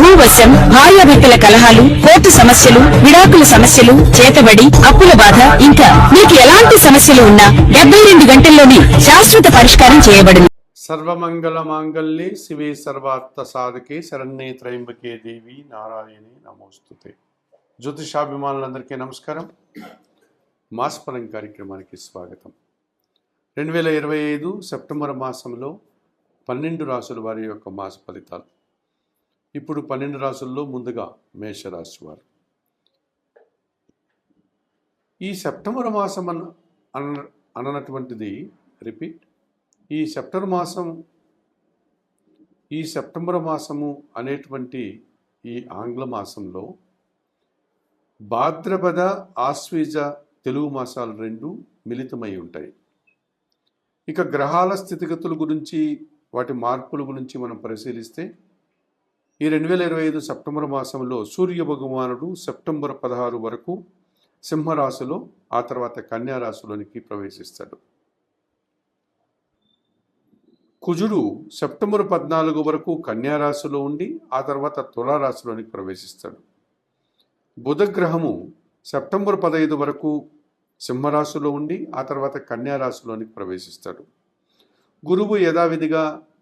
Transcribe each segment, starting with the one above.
భూవశం భార్యాభర్తల కలహాలు కోర్టు సమస్యలు విడాకుల సమస్యలు చేతబడి అప్పుల బాధ ఇంకా మీకు ఎలాంటి సమస్యలు ఉన్నా డెబ్బై రెండు గంటల్లోనే శాశ్వత పరిష్కారం చేయబడింది. సర్వమంగళ మాంగళ్యే శివే సర్వార్థ సాధకే శరణ్యే త్రయంబకే దేవి నారాయణి నమోస్తుతే. జ్యోతిషాభిమానులందరికీ నమస్కారం. మాసఫలం కార్యక్రమానికి స్వాగతం. రెండు వేల ఇరవై ఐదు సెప్టెంబర్ మాసంలో పన్నెండు రాసుల వారి యొక్క మాస ఫలితాలు. ఇప్పుడు పన్నెండు రాసుల్లో ముందుగా మేషరాశి వారు. ఈ సెప్టెంబర్ మాసం అన్న అన అననటువంటిది రిపీట్. ఈ సెప్టెంబర్ మాసం ఈ సెప్టెంబర్ మాసము అనేటువంటి ఈ ఆంగ్ల మాసంలో భాద్రపద ఆశ్వీజ తెలుగు మాసాలు రెండు మిళితమై ఉంటాయి. ఇక గ్రహాల స్థితిగతుల గురించి వాటి మార్పుల గురించి మనం పరిశీలిస్తే ఈ రెండు వేల ఇరవై ఐదు సెప్టెంబర్ మాసంలో సూర్య భగవానుడు సెప్టెంబర్ పదహారు వరకు సింహరాశిలో ఆ తర్వాత కన్యారాశిలోనికి ప్రవేశిస్తాడు. కుజుడు సెప్టెంబర్ పద్నాలుగు వరకు కన్యారాశిలో ఉండి ఆ తర్వాత తులారాశిలోనికి ప్రవేశిస్తాడు. బుధగ్రహము సెప్టెంబర్ పదహైదు వరకు సింహరాశిలో ఉండి ఆ తర్వాత కన్యారాశిలోనికి ప్రవేశిస్తాడు. గురువు యథావిధిగా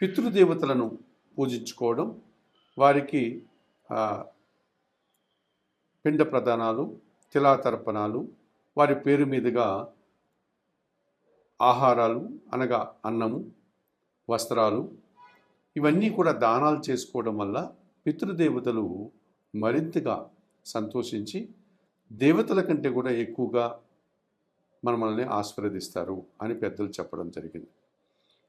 పితృదేవతలను పూజించుకోవడం వారికి పిండ ప్రదానాలు తిలాతర్పణాలు వారి పేరు మీదుగా ఆహారాలు అనగా అన్నము వస్త్రాలు ఇవన్నీ కూడా దానాలు చేసుకోవడం వల్ల పితృదేవతలు మరింతగా సంతోషించి దేవతల కంటే కూడా ఎక్కువగా మనల్ని ఆశీర్వదిస్తారు అని పెద్దలు చెప్పడం జరిగింది.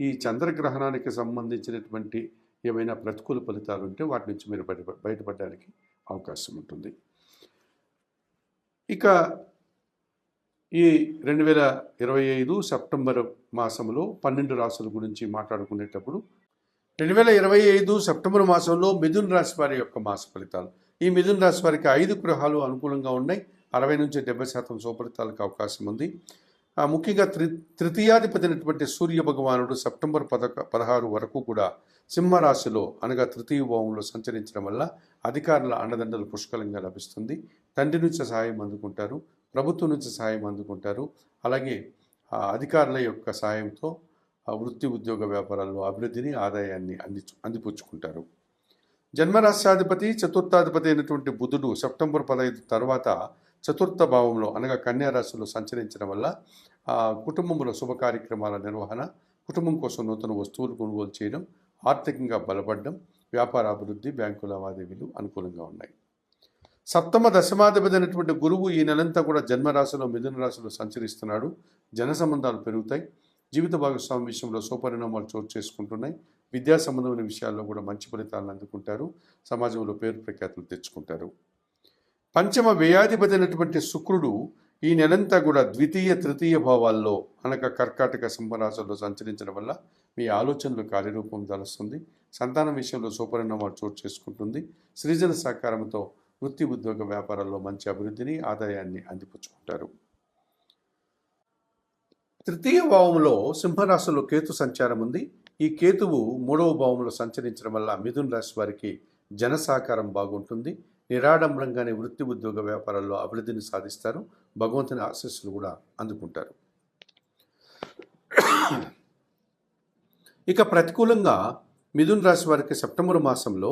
ఈ చంద్రగ్రహణానికి సంబంధించినటువంటి ఏమైనా ప్రతికూల ఫలితాలు ఉంటే వాటి నుంచి మీరు బయట బయటపడడానికి అవకాశం ఉంటుంది. ఇక ఈ రెండు వేల ఇరవై ఐదు సెప్టెంబర్ మాసంలో పన్నెండు రాసుల గురించి మాట్లాడుకునేటప్పుడు రెండు వేల ఇరవై ఐదు సెప్టెంబర్ మాసంలో మిథున్ రాశి వారి యొక్క మాస ఫలితాలు. ఈ మిథున్ రాశి వారికి ఐదు గ్రహాలు అనుకూలంగా ఉన్నాయి. అరవై నుంచి డెబ్బై శాతం సుఫలితాలకు అవకాశం ఉంది. ముఖ్యంగా త్రి తృతీయాధిపతి అయినటువంటి సూర్య భగవానుడు సెప్టెంబర్ పదక పదహారు వరకు కూడా సింహరాశిలో అనగా తృతీయ భావంలో సంచరించడం వల్ల అధికారుల అండదండలు పుష్కలంగా లభిస్తుంది. తండ్రి నుంచి సహాయం అందుకుంటారు ప్రభుత్వం నుంచి సహాయం అందుకుంటారు. అలాగే అధికారుల యొక్క సహాయంతో వృత్తి ఉద్యోగ వ్యాపారాల్లో అభివృద్ధిని ఆదాయాన్ని అంది అందిపుచ్చుకుంటారు. జన్మరాశ్యాధిపతి చతుర్థాధిపతి అయినటువంటి బుధుడు సెప్టెంబర్ పదహైదు తర్వాత చతుర్థ భావంలో అనగా కన్యా రాశిలో సంచరించడం వల్ల ఆ కుటుంబంలో శుభ కార్యక్రమాల నిర్వహణ కుటుంబం కోసం నూతన వస్తువులు కొనుగోలు చేయడం ఆర్థికంగా బలపడడం వ్యాపార అభివృద్ధి బ్యాంకు లావాదేవీలు అనుకూలంగా ఉన్నాయి. సప్తమ దశమాధిపతి అయినటువంటి గురువు ఈ నెలంతా కూడా జన్మరాశిలో మిథున రాశిలో సంచరిస్తున్నాడు. జన సంబంధాలు పెరుగుతాయి. జీవిత భాగస్వామి విషయంలో సుపరిణామాలు చోటు చేసుకుంటున్నాయి. విద్యా సంబంధమైన విషయాల్లో కూడా మంచి ఫలితాలను అందుకుంటారు. సమాజంలో పేరు ప్రఖ్యాతులు తెచ్చుకుంటారు. పంచమ వ్యయాధిపతి అయినటువంటి శుక్రుడు ఈ నెలంతా కూడా ద్వితీయ తృతీయ భావాల్లో అనగా కర్కాటక సింహరాశుల్లో సంచరించడం వల్ల మీ ఆలోచనలు కార్యరూపం దాలుస్తుంది. సంతానం విషయంలో సుపరిణామాలు చోటు చేసుకుంటుంది. సృజన సహకారంతో వృత్తి ఉద్యోగ వ్యాపారాల్లో మంచి అభివృద్ధిని ఆదాయాన్ని అందిపుచ్చుకుంటారు. తృతీయ భావంలో సింహరాశిలో కేతు సంచారం ఉంది. ఈ కేతువు మూడవ భావంలో సంచరించడం వల్ల మిథున్ రాశి వారికి జన సహకారం బాగుంటుంది. నిరాడంబరంగానే వృత్తి ఉద్యోగ వ్యాపారాల్లో అభివృద్ధిని సాధిస్తారు. భగవంతుని ఆశస్సులు కూడా అందుకుంటారు. ఇక ప్రతికూలంగా మిథున్ రాశి వారికి సెప్టెంబర్ మాసంలో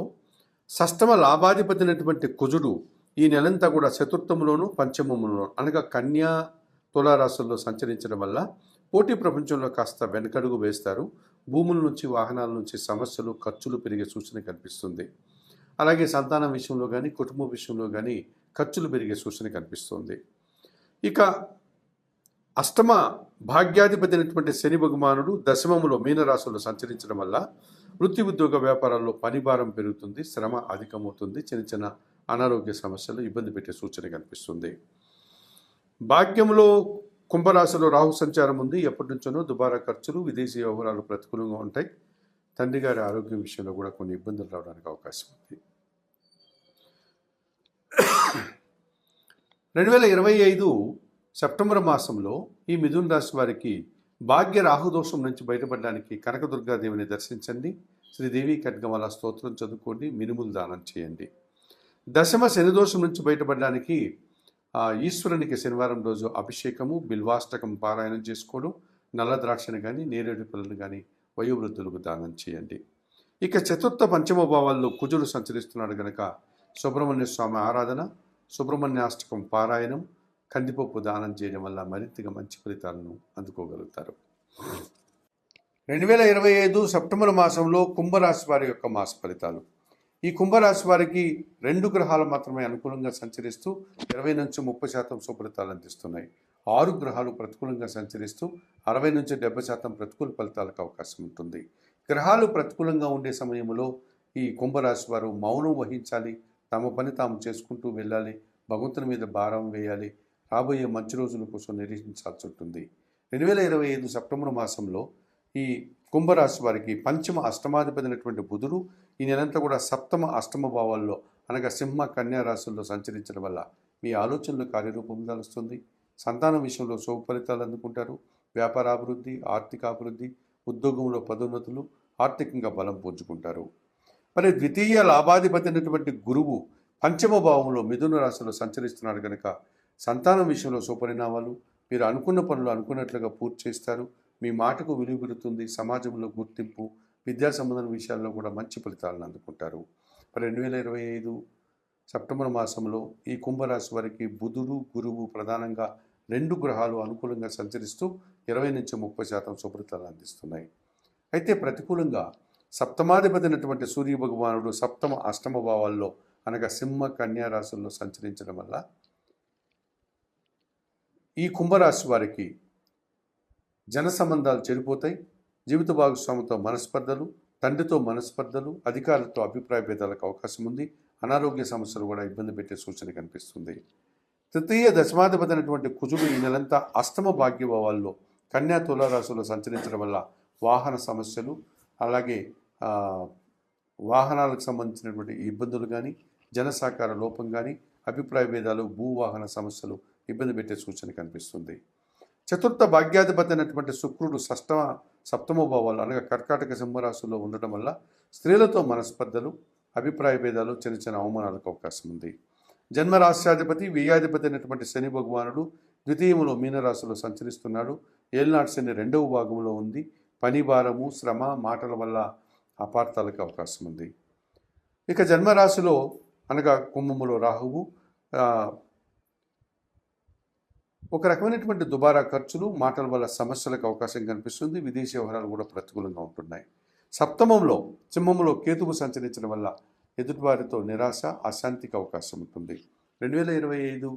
సష్టమ లాభాధిపతినటువంటి కుజుడు ఈ నెలంతా కూడా చతుర్థములోను పంచమములోను అనగా కన్యా తులారాశుల్లో సంచరించడం వల్ల పోటీ ప్రపంచంలో కాస్త వెనకడుగు వేస్తారు. భూముల నుంచి వాహనాల నుంచి సమస్యలు ఖర్చులు పెరిగే సూచన కనిపిస్తుంది. అలాగే సంతానం విషయంలో కానీ కుటుంబ విషయంలో కానీ ఖర్చులు పెరిగే సూచన కనిపిస్తుంది. ఇక అష్టమ భాగ్యాధిపతి అయినటువంటి శని భగమానుడు దశమములో మీనరాశుల్లో సంచరించడం వల్ల వృత్తి ఉద్యోగ వ్యాపారాల్లో పనిభారం పెరుగుతుంది శ్రమ అధికమవుతుంది చిన్న చిన్న అనారోగ్య సమస్యలు ఇబ్బంది పెట్టే సూచన కనిపిస్తుంది. భాగ్యంలో కుంభరాశిలో రాహు సంచారం ఉంది. ఎప్పటి నుంచోనో దుబారా ఖర్చులు విదేశీ వ్యవహారాలు ప్రతికూలంగా ఉంటాయి. తండ్రి గారి ఆరోగ్యం విషయంలో కూడా కొన్ని ఇబ్బందులు రావడానికి అవకాశం ఉంది. రెండు వేల ఇరవై ఐదు సెప్టెంబర్ మాసంలో ఈ మిథున్ రాశి వారికి భాగ్య రాహుదోషం నుంచి బయటపడడానికి కనకదుర్గాదేవిని దర్శించండి. శ్రీదేవి కడ్గమల స్తోత్రం చదువుకోండి. మినుములు దానం చేయండి. దశమ శనిదోషం నుంచి బయటపడడానికి ఈశ్వరునికి శనివారం రోజు అభిషేకము బిల్వాష్టకం పారాయణం చేసుకోవడం నల్ల ద్రాక్షను కానీ నేరేడు పిల్లలు కానీ వయోవృద్ధులకు దానం చేయండి. ఇక చతుర్థ పంచమ భావాల్లో కుజుడు సంచరిస్తున్నాడు గనక సుబ్రహ్మణ్య స్వామి ఆరాధన సుబ్రహ్మణ్యాష్టకం పారాయణం కందిపప్పు దానం చేయడం వల్ల మరింతగా మంచి ఫలితాలను అందుకోగలుగుతారు. రెండు వేల ఇరవై ఐదు సెప్టెంబర్ మాసంలో కుంభరాశి వారి యొక్క మాస ఫలితాలు. ఈ కుంభరాశి వారికి రెండు గ్రహాలు మాత్రమే అనుకూలంగా సంచరిస్తూ ఇరవై నుంచి ముప్పై శాతం సుఫలితాలు అందిస్తున్నాయి. ఆరు గ్రహాలు ప్రతికూలంగా సంచరిస్తూ అరవై నుంచి డెబ్బై శాతం ప్రతికూల ఫలితాలకు అవకాశం ఉంటుంది. గ్రహాలు ప్రతికూలంగా ఉండే సమయంలో ఈ కుంభరాశి వారు మౌనం వహించాలి తమ పని తాము చేసుకుంటూ వెళ్ళాలి భగవంతుని మీద భారం వేయాలి రాబోయే మంచి రోజుల కోసం నిరీక్షించాల్సి ఉంటుంది. రెండు వేల ఇరవై ఐదు సెప్టెంబర్ మాసంలో ఈ కుంభరాశి వారికి పంచమ అష్టమాధిపతినటువంటి బుధుడు ఈ నెలంతా కూడా సప్తమ అష్టమ భావాల్లో అనగా సింహ కన్యా రాశుల్లో సంచరించడం వల్ల మీ ఆలోచనలు కార్యరూపం దాలుస్తుంది సంతానం విషయంలో శుభ ఫలితాలు అందుకుంటారు. వ్యాపార అభివృద్ధి ఆర్థిక అభివృద్ధి ఉద్యోగంలో పదోన్నతులు ఆర్థికంగా బలం పుంజుకుంటారు. మరి ద్వితీయ లాభాధిపతి అయినటువంటి గురువు పంచమ భావంలో మిథున రాశిలో సంచరిస్తున్నాడు కనుక సంతానం విషయంలో సుపరిణామాలు మీరు అనుకున్న పనులు అనుకున్నట్లుగా పూర్తి చేస్తారు. మీ మాటకు విలువ పెరుగుతుంది. సమాజంలో గుర్తింపు విద్యా సంబంధం విషయాల్లో కూడా మంచి ఫలితాలను అందుకుంటారు. మరి రెండు వేల ఇరవై ఐదు సెప్టెంబర్ మాసంలో ఈ కుంభరాశి వారికి బుధుడు గురువు ప్రధానంగా రెండు గ్రహాలు అనుకూలంగా సంచరిస్తూ ఇరవై నుంచి ముప్పై శాతం శుభ్రతలు అందిస్తున్నాయి. అయితే ప్రతికూలంగా సప్తమాధిపతి అయినటువంటి సూర్య భగవానుడు సప్తమ అష్టమ భావాల్లో అనగా సింహ కన్యా రాశుల్లో సంచరించడం వల్ల ఈ కుంభరాశి వారికి జన సంబంధాలు చెడిపోతాయి. జీవిత భాగస్వామితో మనస్పర్ధలు తండ్రితో మనస్పర్ధలు అధికారులతో అభిప్రాయ భేదాలకు అవకాశం ఉంది. అనారోగ్య సమస్యలు కూడా ఇబ్బంది పెట్టే సూచన కనిపిస్తుంది. తృతీయ దశమాధిపతైనటువంటి కుజుడు ఈ నెలంతా అష్టమ భాగ్యభావాల్లో కన్యా తులారాశులు సంచరించడం వల్ల వాహన సమస్యలు అలాగే వాహనాలకు సంబంధించినటువంటి ఇబ్బందులు కానీ జనసహకార లోపం కానీ అభిప్రాయ భేదాలు భూవాహన సమస్యలు ఇబ్బంది పెట్టే సూచన కనిపిస్తుంది. చతుర్థ భాగ్యాధిపతి అయినటువంటి శుక్రుడు షష్టమ సప్తమ భావాలు అనగా కర్కాటక సింహరాశుల్లో ఉండటం వల్ల స్త్రీలతో మనస్పర్ధలు అభిప్రాయ భేదాలు చిన్న చిన్న అవమానాలకు అవకాశం ఉంది. జన్మరాశ్యాధిపతి వ్యయాధిపతి అయినటువంటి శని భగవానుడు ద్వితీయములో మీనరాశిలో సంచరిస్తున్నాడు. ఏల్నాటి శని రెండవ భాగంలో ఉంది. పని భారము శ్రమ మాటల వల్ల అపార్థాలకు అవకాశం ఉంది. ఇక జన్మరాశిలో అనగా కుంభములో రాహువు ఒక రకమైనటువంటి దుబారా ఖర్చులు మాటల వల్ల సమస్యలకు అవకాశం కనిపిస్తుంది. విదేశీ వ్యవహారాలు కూడా ప్రతికూలంగా ఉంటున్నాయి. సప్తమంలో సింహంలో కేతువు సంచరించడం వల్ల ఎదుటివారితో నిరాశ అశాంతికి అవకాశం ఉంటుంది. రెండు వేల ఇరవై ఐదు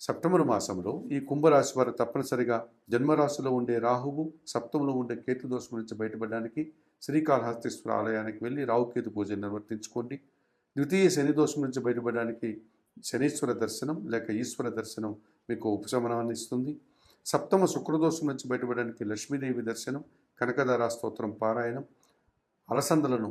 సెప్టెంబర్ మాసంలో ఈ కుంభరాశి వారు తప్పనిసరిగా జన్మరాశిలో ఉండే రాహువు సప్తములో ఉండే కేతు దోషం నుంచి బయటపడడానికి శ్రీకాళహస్తీశ్వర ఆలయానికి వెళ్ళి రాహుకేతు పూజ నిర్వర్తించుకోండి. ద్వితీయ శని దోషం నుంచి బయటపడడానికి శనీశ్వర దర్శనం లేక ఈశ్వర దర్శనం మీకు ఉపశమనాన్ని ఇస్తుంది. సప్తమ శుక్రదోషం నుంచి బయటపడడానికి లక్ష్మీదేవి దర్శనం కనకదారా స్తోత్రం పారాయణం అలసందలను